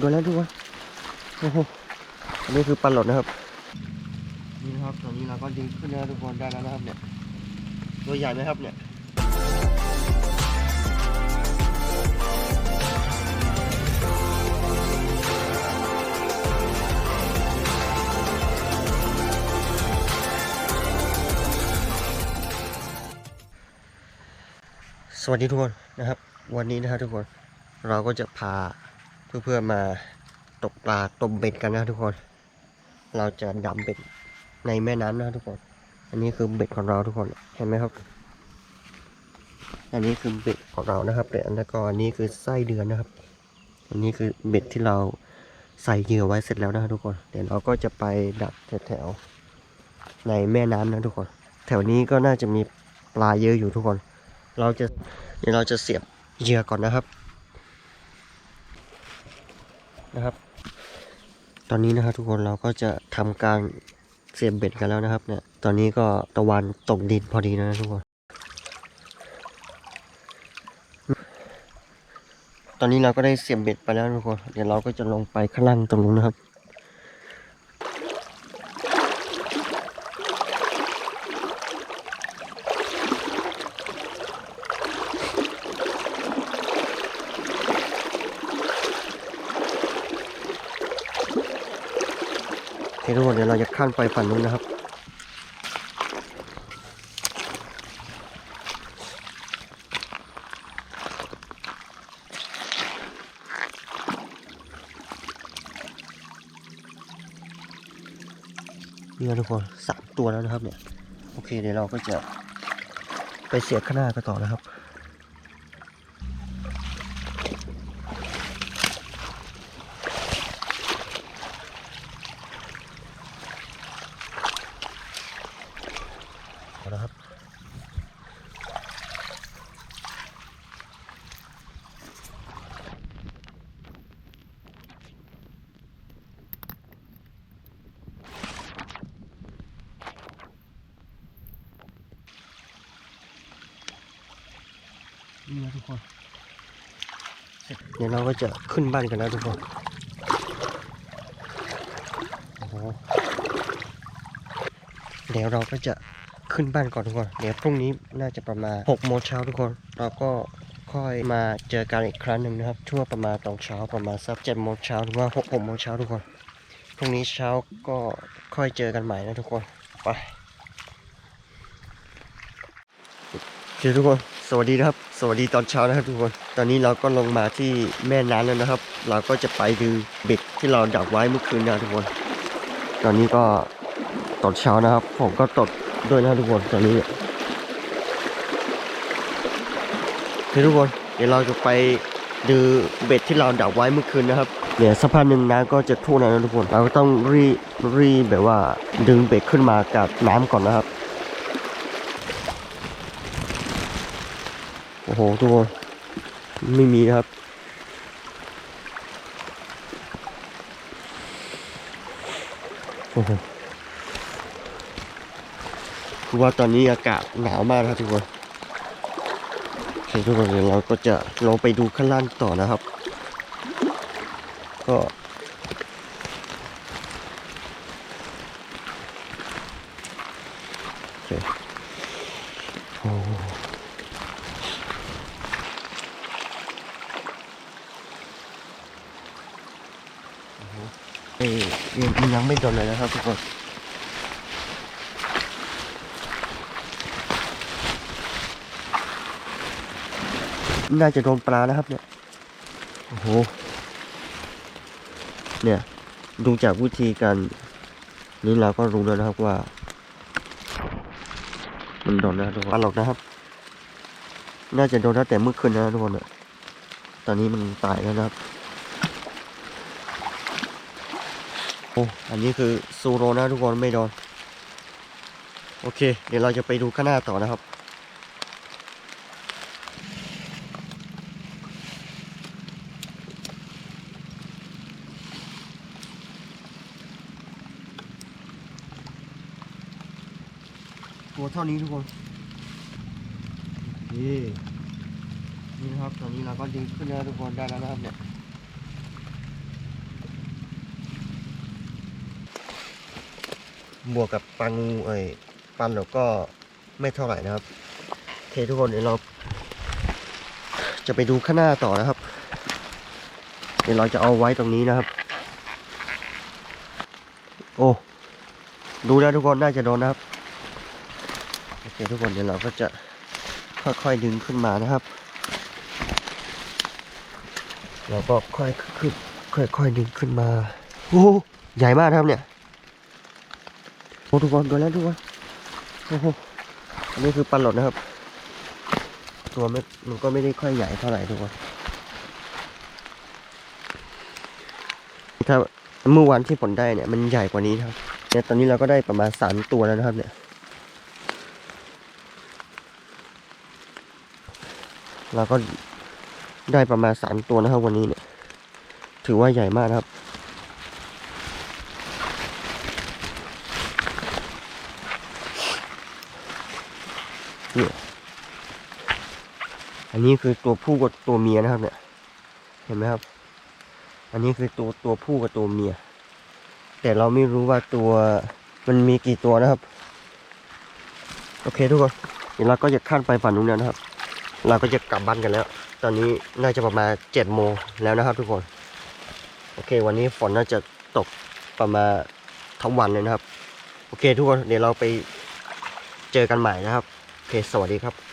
โดนแล้วทุกคนโอ้โหอันนี้คือปลาหลดนะครับ นี่นะครับตอนนี้เราก็ดึงขึ้นแล้วทุกคนได้แล้วนะครับเนี่ย ตัวใหญ่ไหมครับเนี่ยสวัสดีทุกคนนะครับ วันนี้นะครับทุกคนเราก็จะพา เพื่อนๆมาตกปลาตมเบ็ดกันนะทุกคน เราจะดำเบ็ดในแม่น้ำนะทุกคน อันนี้คือเบ็ดของเราทุกคน เห็นไหมครับ อันนี้คือเบ็ดของเรานะครับแต่อันนั้นก็อันนี้คือไส้เดือนนะครับ อันนี้คือเบ็ดที่เราใส่เหยื่อไว้เสร็จแล้วนะทุกคน เดี๋ยวเราก็จะไปดักแถวๆในแม่น้ำนะทุกคน แถวนี้ก็น่าจะมีปลาเยอะอยู่ทุกคน เราจะเดี๋ยวเราจะเสียบเหยื่อก่อนนะครับ นะครับ ตอนนี้นะครับทุกคนเราก็จะทำการเสียบเบ็ดกันแล้วนะครับ เนี่ย ตอนนี้ก็ตะวันตกดินพอดีนะทุกคน ตอนนี้เราก็ได้เสียบเบ็ดไปแล้วทุกคน เดี๋ยวเราก็จะลงไปข้างล่างตรงนู้นนะครับ ทุกคนเดี๋ยวเราจะข้ามไปฝั่งนู้นนะครับนี่นะทุกคนสามตัวแล้วนะครับเนี่ย โอเคเดี๋ยวเราก็จะไปเสียบข้างหน้ากันต่อนะครับ เอาละครับ นี่นะทุกคน เดี๋ยวเราก็จะขึ้นบ้านกันแล้วทุกคน โอ้โหเดี๋ยวเราก็จะ ขึ้นบ้านก่อนทุกคน เดี๋ยวพรุ่งนี้น่าจะประมาณ6โมงเช้าทุกคน เราก็ค่อยมาเจอกันอีกครั้งหนึ่งนะครับ ช่วงประมาณตอนเช้าประมาณสักเจ็ดโมงเช้าหรือว่าหกโมงเช้าทุกคน พรุ่งนี้เช้าก็ค่อยเจอกันใหม่นะทุกคน ไปโอเคทุกคน สวัสดีนะครับ สวัสดีตอนเช้านะครับทุกคน ตอนนี้เราก็ลงมาที่แม่น้ำแล้วนะครับ เราก็จะไปดูเบ็ดที่เราดักไว้เมื่อคืนนะทุกคน ตอนนี้ก็ตอนเช้านะครับ ผมก็ตด ด้วยนะทุกคนตอนนี้โอเคทุกคนเดี๋ยวเราจะไปดูเบ็ดที่เราดักไว้เมื่อคืนนะครับเดี๋ยวสักพักหนึ่งน้ำก็จะท่วมแล้วนะทุกคน เราก็ต้องรีรีแบบว่าดึงเบ็ดขึ้นมาจากน้ำก่อนนะครับ โอ้โหทุกคนไม่มีครับโอ้โห คือว่าตอนนี้อากาศหนาวมากนะครับทุกคนโอเคทุกคนเดี๋ยวเราก็จะลงไปดูข้างล่างต่อนะครับ ก็โอเคโอ้เอ้ยยังยังไม่โดนเลยนะครับทุกคน น่าจะโดนปลานะครับเนี่ย โอ้โห เนี่ยดูจากวิธีการนี้เราก็รู้แล้วนะครับว่า มันโดนนะครับทุกคนปลาหลอกนะครับ น่าจะโดนตั้งแต่เมื่อคืนนะทุกคนอะตอนนี้มันตายแล้วนะครับโอ้อันนี้คือซูโรนะทุกคนไม่โดน โอเค เดี๋ยวเราจะไปดูข้างหน้าต่อนะครับ เท่านี้ทุกคนนี่นี่นะครับ ตอนนี้เราก็ดึงขึ้นแล้วทุกคนได้แล้วนะครับเนี่ยบวกกับปลางูไอ้ปันเราก็ไม่เท่าไหร่นะครับเททุกคนเดี๋ยวเรา จะไปดูข้างหน้าต่อนะครับ เดี๋ยวเราจะเอาไว้ตรงนี้นะครับ โอ้ ดูแล้วทุกคนน่าจะโดนนะครับ โอเคทุกคนเดี๋ยวเราก็จะค่อยๆดึงขึ้นมานะครับ เราก็ค่อยขึ้นค่อยๆดึงขึ้นมาโอ้ใหญ่มากครับเนี่ยโอ้ทุกคนดูแล้วทุกคนโอ้โหอันนี้คือปลาหลดนะครับ ตัวไม่มันก็ไม่ได้ค่อยใหญ่เท่าไหร่ทุกคนถ้าเมื่อวันที่ผลได้เนี่ยมันใหญ่กว่านี้ครับเนี่ยตอนนี้เราก็ได้ประมาณสามตัวแล้วนะครับเนี่ย เราก็ได้ประมาณสามตัวนะครับวันนี้เนี่ย ถือว่าใหญ่มากนะครับ เนี่ยอันนี้คือตัวผู้กับตัวเมียนะครับเนี่ย เห็นไหมครับ อันนี้คือตัวตัวผู้กับตัวเมีย แต่เราไม่รู้ว่าตัวมันมีกี่ตัวนะครับ โอเคทุกคนเดี๋ยวเราก็จะขั้นไปฝั่งนู้นแล้วนะครับ เราก็จะกลับบ้านกันแล้ว ตอนนี้น่าจะประมาณเจ็ดโมงแล้วนะครับทุกคน โอเค วันนี้ฝนน่าจะตกประมาณทั้งวันเลยนะครับ โอเคทุกคน เดี๋ยวเราไปเจอกันใหม่นะครับ โอเค สวัสดีครับ